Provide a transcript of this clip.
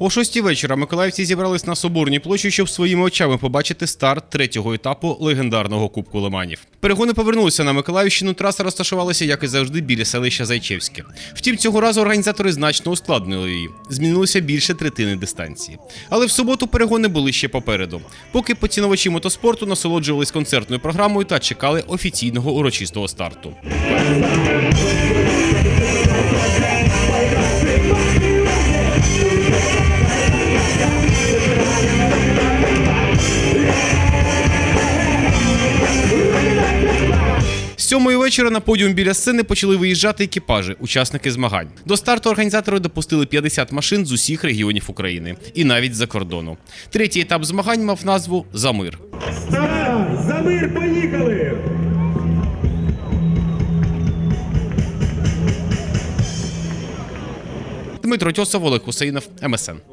О шостій вечора миколаївці зібрались на Соборній площі, щоб своїми очами побачити старт третього етапу легендарного Кубку Лиманів. Перегони повернулися на Миколаївщину. Траса розташувалася, як і завжди, біля селища Зайчевське. Втім, цього разу організатори значно ускладнили її. Змінилося більше третини дистанції. Але в суботу перегони були ще попереду. Поки поцінувачі мотоспорту насолоджувались концертною програмою та чекали офіційного урочистого старту. Сьомої вечора на подіум біля сцени почали виїжджати екіпажі, учасники змагань. До старту організатори допустили 50 машин з усіх регіонів України і навіть з-за кордону. Третій етап змагань мав назву За мир. За мир поїхали! Дмитро Тьосов, Олег Хусейнов, МСН.